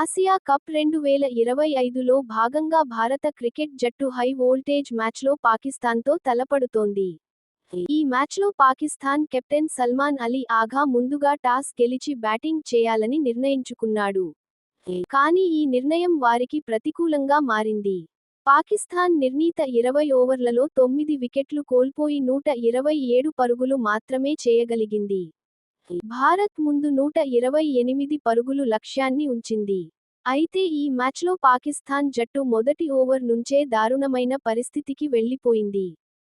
Asia cup రెండు వేల ఇరవై ఐదులో భాగంగా భారత క్రికెట్ జట్టు హై వోల్టేజ్ మ్యాచ్లో పాకిస్తాన్తో తలపడుతోంది. ఈ మ్యాచ్లో పాకిస్తాన్ కెప్టెన్ సల్మాన్ అలీ ఆఘా ముందుగా టాస్ గెలిచి బ్యాటింగ్ చేయాలని నిర్ణయించుకున్నాడు. కానీ ఈ నిర్ణయం వారికి ప్రతికూలంగా మారింది. పాకిస్తాన్ నిర్ణీత ఇరవై ఓవర్లలో తొమ్మిది వికెట్లు కోల్పోయి నూట ఇరవై ఏడు పరుగులు మాత్రమే చేయగలిగింది. భారత్ ముందు నూట ఇరవై ఎనిమిది పరుగులు లక్ష్యాన్ని ఉంచింది. అయితే ఈ మ్యాచ్లో పాకిస్తాన్ జట్టు మొదటి ఓవర్ నుంచే దారుణమైన పరిస్థితికి వెళ్ళిపోయింది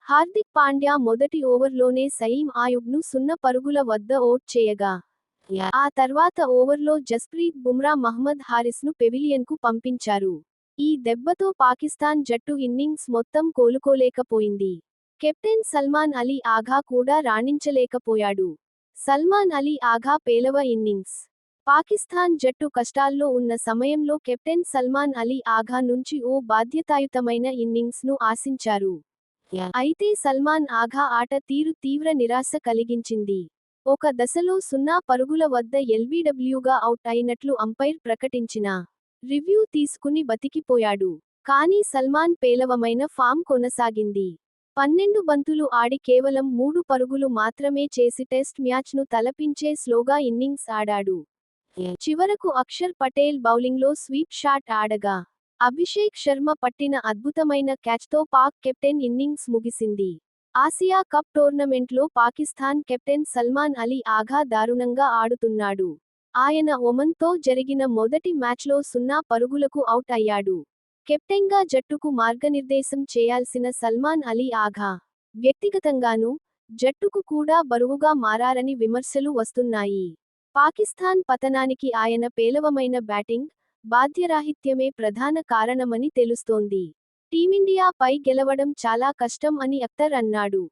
హార్దిక్ పాండ్యా మొదటి ఓవర్లోనే సయీం ఆయుబ్ను సున్న పరుగుల వద్ద ఓట్ చేయగా ఆ తర్వాత ఓవర్లో జస్ప్రీత్ బుమ్రా మహ్మద్ హారిస్ను పెవిలియన్కు పంపించారు. ఈ దెబ్బతో పాకిస్తాన్ జట్టు ఇన్నింగ్స్ మొత్తం కోలుకోలేకపోయింది. కెప్టెన్ సల్మాన్ అలీ ఆఘా కూడా రాణించలేకపోయాడు. సల్మాన్ అలీ ఆఘా పేలవ ఇన్నింగ్స్. పాకిస్తాన్ జట్టు కష్టాల్లో ఉన్న సమయంలో కెప్టెన్ సల్మాన్ అలీ ఆఘా నుంచి ఓ బాధ్యతాయుతమైన ఇన్నింగ్స్ను ఆశించారు. అయితే సల్మాన్ ఆఘా ఆట తీరు తీవ్ర నిరాశ కలిగించింది. ఒక దశలో సున్నా పరుగుల వద్ద ఎల్బీడబ్ల్యూగా అవుట్ అయినట్లు అంపైర్ ప్రకటించిన రివ్యూ తీసుకుని బతికిపోయాడు. కానీ సల్మాన్ పేలవమైన ఫామ్ కొనసాగింది. పన్నెండు బంతులు ఆడి కేవలం మూడు పరుగులు మాత్రమే చేసి టెస్ట్ మ్యాచ్ను తలపించే స్లోగా ఇన్నింగ్స్ ఆడాడు. చివరకు అక్షర్ పటేల్ బౌలింగ్లో స్వీప్ షాట్ ఆడగా అభిషేక్ శర్మ పట్టిన అద్భుతమైన క్యాచ్తో పాక్ కెప్టెన్ ఇన్నింగ్స్ ముగిసింది. ఆసియా కప్ టోర్నమెంట్లో పాకిస్తాన్ కెప్టెన్ సల్మాన్ అలీ ఆఘా దారుణంగా ఆడుతున్నాడు. ఆయన ఒమన్తో జరిగిన మొదటి మ్యాచ్లో సున్నా పరుగులకు అవుట్ అయ్యాడు. కెప్టెన్గా జట్టుకు మార్గనిర్దేశం చేయాల్సిన సల్మాన్ అలీ ఆఘా. వ్యక్తిగతంగానూ జట్టుకు కూడా బరువుగా మారారని విమర్శలు వస్తున్నాయి. పాకిస్తాన్ పతనానికి ఆయన పేలవమైన బ్యాటింగ్ బాధ్యరాహిత్యమే ప్రధాన కారణమని తెలుస్తోంది. టీమిండియా పై గెలవడం చాలా కష్టం అని అఖ్తర్ అన్నాడు.